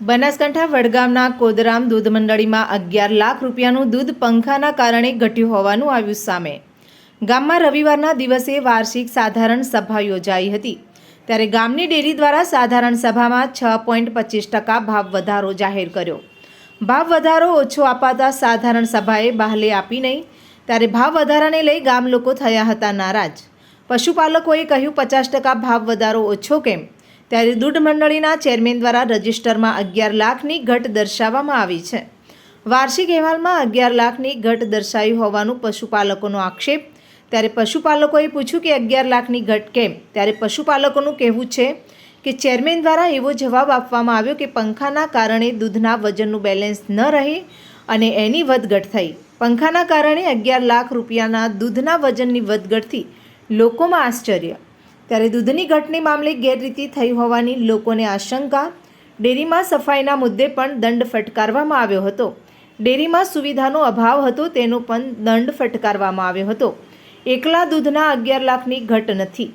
બનાસકાંઠા વડગામના કોદરામ દૂધ મંડળીમાં અગિયાર લાખ રૂપિયાનું દૂધ પંખાના કારણે ઘટ્યું હોવાનું આવ્યું સામે. ગામમાં રવિવારના દિવસે વાર્ષિક સાધારણ સભા યોજાઈ હતી. ત્યારે ગામની ડેરી દ્વારા સાધારણ સભામાં છ પોઈન્ટ પચીસ ટકા ભાવ વધારો જાહેર કર્યો. ભાવ વધારો ઓછો અપાતા સાધારણ સભાએ બહાલે આપી નહીં. ત્યારે ભાવ વધારાને લઈ ગામ લોકો થયા હતા નારાજ. પશુપાલકોએ કહ્યું, પચાસ ટકા ભાવ વધારો ઓછો કેમ? ત્યારે દૂધ મંડળીના ચેરમેન દ્વારા રજિસ્ટરમાં અગિયાર લાખની ઘટ દર્શાવવામાં આવી છે. વાર્ષિક અહેવાલમાં અગિયાર લાખની ઘટ દર્શાવી હોવાનું પશુપાલકોનો આક્ષેપ. ત્યારે પશુપાલકોએ પૂછ્યું કે અગિયાર લાખની ઘટ કેમ? ત્યારે પશુપાલકોનું કહેવું છે કે ચેરમેન દ્વારા એવો જવાબ આપવામાં આવ્યો કે પંખાના કારણે દૂધના વજનનું બેલેન્સ ન રહે અને એની વધઘટ થઈ. પંખાના કારણે અગિયાર લાખ રૂપિયાના દૂધના વજનની વધઘટથી લોકોમાં આશ્ચર્ય. ત્યારે દૂધની ઘટની મામલે ગેરરીતિ થઈ હોવાની લોકોને આશંકા. ડેરીમાં સફાઈના મુદ્દે પણ દંડ ફટકારવામાં આવ્યો હતો. ડેરીમાં સુવિધાનો અભાવ હતો તેનો પણ દંડ ફટકારવામાં આવ્યો હતો. એકલા દૂધના અગિયાર લાખની ઘટ નથી.